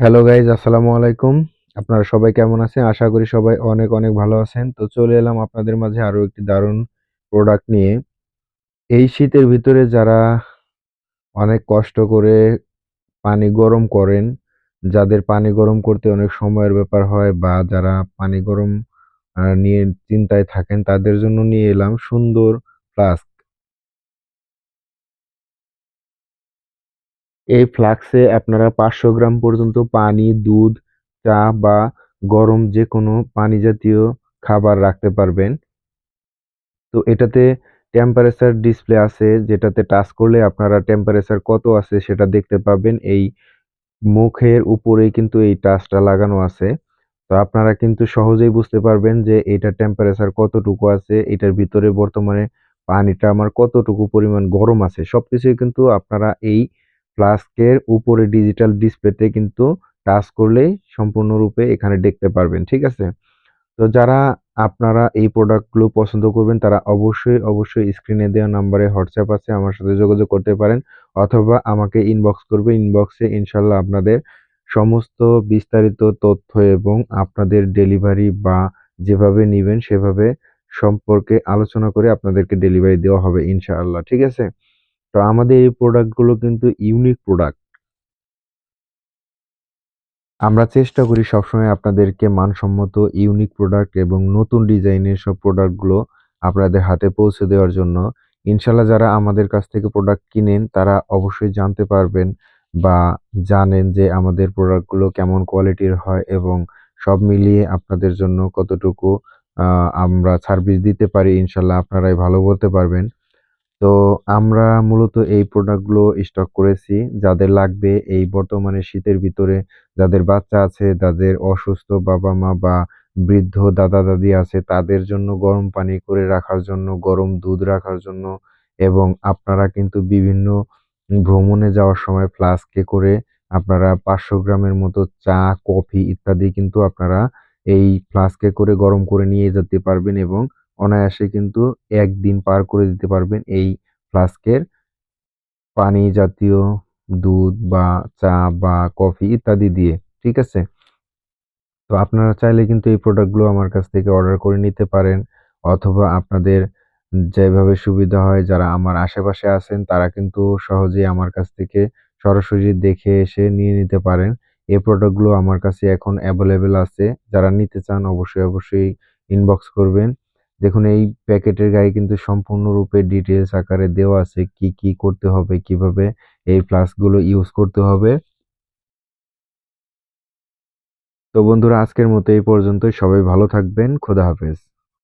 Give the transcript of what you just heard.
Hello guys আসসালামু আলাইকুম। আপনারা সবাই কেমন আছেন? আশা করি সবাই অনেক অনেক ভালো আছেন। তো চলে এলাম আপনাদের মাঝে আরও একটি দারুণ প্রোডাক্ট নিয়ে। এই শীতের ভিতরে যারা অনেক কষ্ট করে পানি গরম করেন, যাদের পানি গরম করতে অনেক সময়ের ব্যাপার হয় বা যারা পানি গরম নিয়ে চিন্তায় থাকেন, তাদের জন্য নিয়ে এলাম সুন্দর ফ্লাস্ক এই ফ্লাক্সে আপনারা পাঁচশো গ্রাম পর্যন্ত পানি, দুধ, চা বা গরম যে কোনো পানি জাতীয় খাবার রাখতে পারবেন। তো এটাতে টেম্পারেচার ডিসপ্লে আছে, যেটাতে টাচ করলে আপনারা টেম্পারেচার কত আছে সেটা দেখতে পাবেন। এই মুখের উপরেই কিন্তু এই টাচটা লাগানো আছে। তো আপনারা কিন্তু সহজেই বুঝতে পারবেন যে এটা টেম্পারেচার কতটুকু আছে, এটার ভিতরে বর্তমানে পানিটা আমার কতটুকু পরিমাণ গরম আছে সব কিছুই কিন্তু আপনারা এই ফ্লাস্কের উপরে ডিজিটাল ডিসপ্লেতে কিন্তু টাচ করলেই সম্পূর্ণরূপে এখানে দেখতে পারবেন, ঠিক আছে? তো যারা আপনারা এই প্রোডাক্টগুলো পছন্দ করবেন, তারা অবশ্যই অবশ্যই স্ক্রিনে দেওয়া নাম্বারে হোয়াটসঅ্যাপ আছে, আমার সাথে যোগাযোগ করতে পারেন অথবা আমাকে ইনবক্স করবে। ইনবক্সে ইনশাল্লাহ আপনাদের সমস্ত বিস্তারিত তথ্য এবং আপনাদের ডেলিভারি বা যেভাবে নিবেন সেভাবে সম্পর্কে আলোচনা করে আপনাদেরকে ডেলিভারি দেওয়া হবে ইনশাআল্লাহ, ঠিক আছে? তো আমাদের এই প্রোডাক্টগুলো কিন্তু ইউনিক প্রোডাক্ট আমরা চেষ্টা করি সবসময় আপনাদেরকে মানসম্মত ইউনিক প্রোডাক্ট এবং নতুন ডিজাইনের সব প্রোডাক্টগুলো আপনাদের হাতে পৌঁছে দেওয়ার জন্য। ইনশাল্লাহ যারা আমাদের কাছ থেকে প্রোডাক্ট কিনেন, তারা অবশ্যই জানতে পারবেন বা জানেন যে আমাদের প্রোডাক্টগুলো কেমন কোয়ালিটির হয় এবং সব মিলিয়ে আপনাদের জন্য কতটুকু আমরা সার্ভিস দিতে পারি। ইনশাল্লাহ আপনারাই ভালো বলতে পারবেন। তো আমরা মূলত এই প্রোডাক্টগুলো স্টক করেছি। যাদের লাগবে এই বর্তমানে শীতের ভিতরে, যাদের বাচ্চা আছে, যাদের অসুস্থ বাবা মা বা বৃদ্ধ দাদা দাদি আছে, তাদের জন্য গরম পানি করে রাখার জন্য, গরম দুধ রাখার জন্য এবং আপনারা কিন্তু বিভিন্ন ভ্রমণে যাওয়ার সময় ফ্লাস্কে করে আপনারা পাঁচশো গ্রামের মতো চা, কফি ইত্যাদি কিন্তু আপনারা এই ফ্লাস্কে করে গরম করে নিয়ে যেতে পারবেন এবং অনায়াসে কিন্তু একদিন পার করে দিতে পারবেন এই ফ্লাস্কের। পানি জাতীয় দুধ বা চা বা কফি ইত্যাদি দিয়ে, ঠিক আছে? তো আপনারা চাইলে কিন্তু এই প্রোডাক্টগুলো আমার কাছ থেকে অর্ডার করে নিতে পারেন অথবা আপনাদের যেভাবে সুবিধা হয় যারা আমার আশেপাশে আছেন তারা কিন্তু সহজেই আমার কাছ থেকে সরাসরি দেখে এসে নিয়ে নিতে পারেন। এই প্রোডাক্টগুলো আমার কাছে এখন অ্যাভেলেবেল আছে। যারা নিতে চান অবশ্যই অবশ্যই ইনবক্স করবেন। দেখুন, এই প্যাকেটের গায়ে কিন্তু সম্পূর্ণরূপে ডিটেলস আকারে দেওয়া আছে কি কি করতে হবে, কীভাবে এই ফ্লাস্কগুলো ইউজ করতে হবে। তো বন্ধুরা, আজকের মতো এই পর্যন্তই। সবাই ভালো থাকবেন। খোদা হাফেজ।